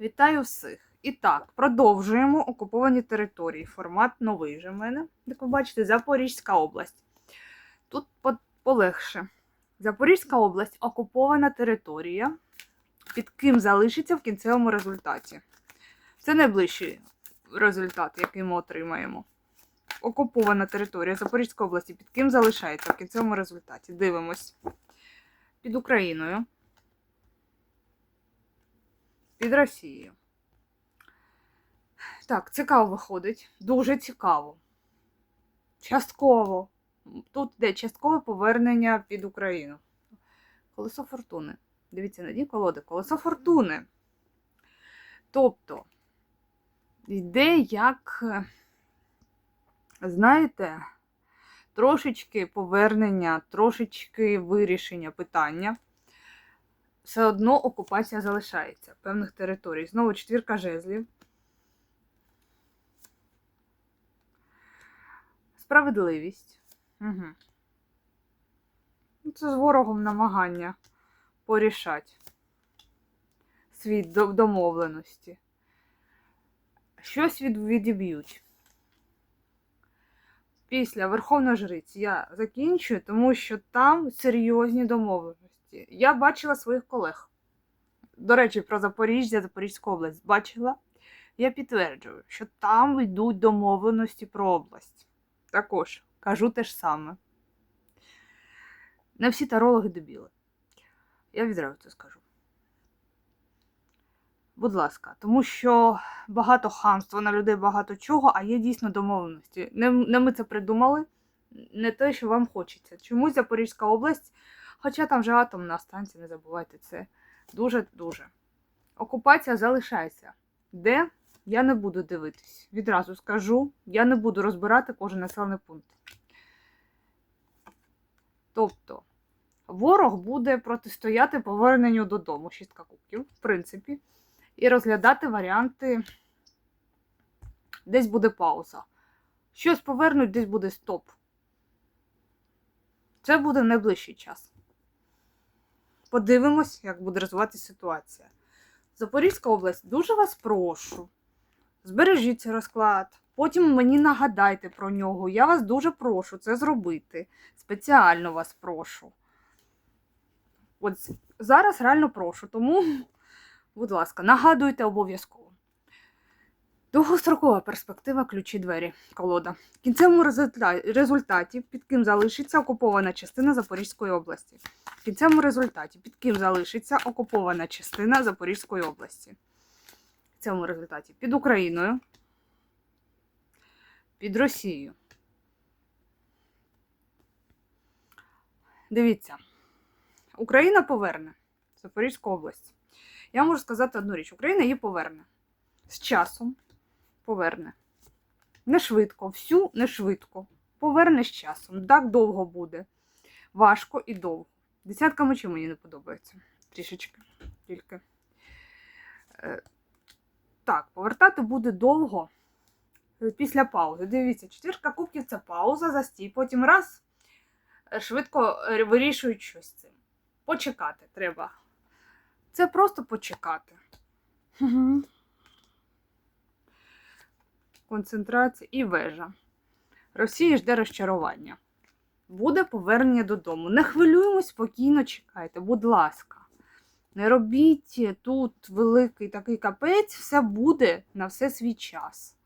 Вітаю всіх! І так, продовжуємо окуповані території. Формат новий вже в мене. Як ви бачите, Запорізька область. Тут полегше. Запорізька область окупована територія, під ким залишиться в кінцевому результаті. Це найближчий результат, який ми отримаємо. Окупована територія Запорізької області, під ким залишається в кінцевому результаті. Дивимось. Під Україною. Під Росією. Так, цікаво виходить. Дуже цікаво. Частково. Тут йде часткове повернення під Україну. Колесо фортуни. Дивіться, на дні колоди. Колесо фортуни. Тобто, йде як, знаєте, трошечки повернення, трошечки вирішення питання. Все одно окупація залишається певних територій. Знову четвірка жезлів. Справедливість. Угу. Це з ворогом намагання порішати світ домовленості. Щось від, відіб'ють. Після Верховної Жриці я закінчую, тому що там серйозні домовленості. Я бачила своїх колег. До речі, про Запоріжжя, Запорізьку область бачила. Я підтверджую, що там йдуть домовленості про область. Також кажу те ж саме. Не всі тарологи дебіли. Я відразу це скажу. Будь ласка, тому що багато хамства на людей багато чого, а є дійсно домовленості. Не, не ми це придумали, не те, що вам хочеться. Чомусь Запорізька область, хоча там вже атомна станція, не забувайте це. Дуже-дуже. Окупація залишається. Де? Я не буду дивитись. Відразу скажу, я не буду розбирати кожен населений пункт. Тобто, ворог буде протистояти поверненню додому, шістка кубків, в принципі, і розглядати варіанти. Десь буде пауза. Щось повернуть, десь буде стоп. Це буде найближчий час. Подивимось, як буде розвиватися ситуація. Запорізька область, дуже вас прошу. Збережіть розклад. Потім мені нагадайте про нього. Я вас дуже прошу це зробити. Спеціально вас прошу. От зараз реально прошу, тому, будь ласка, нагадуйте обов'язково. Довгострокова перспектива ключі двері. Колода. В кінцевому результаті, під ким залишиться окупована частина Запорізької області. В кінцевому результаті під ким залишиться окупована частина Запорізької області. В цьому результаті під Україною, під Росією. Дивіться, Україна поверне Запорізьку область. Я можу сказати одну річ: Україна її поверне. З часом поверне. Не швидко, всю не швидко. Поверне з часом. Так довго буде. Важко і довго. Десятка мечів мені не подобається. Трішечки. Тільки. Е, так, повертати буде довго е, після паузи. Дивіться, четвірка кубків це пауза, застій. Потім раз е, швидко вирішують щось цим. Почекати треба. Це просто почекати. Концентрація і вежа. Росія жде розчарування. Буде повернення додому. Не хвилюємось, спокійно чекайте, будь ласка. Не робіть тут великий такий капець, все буде на все свій час.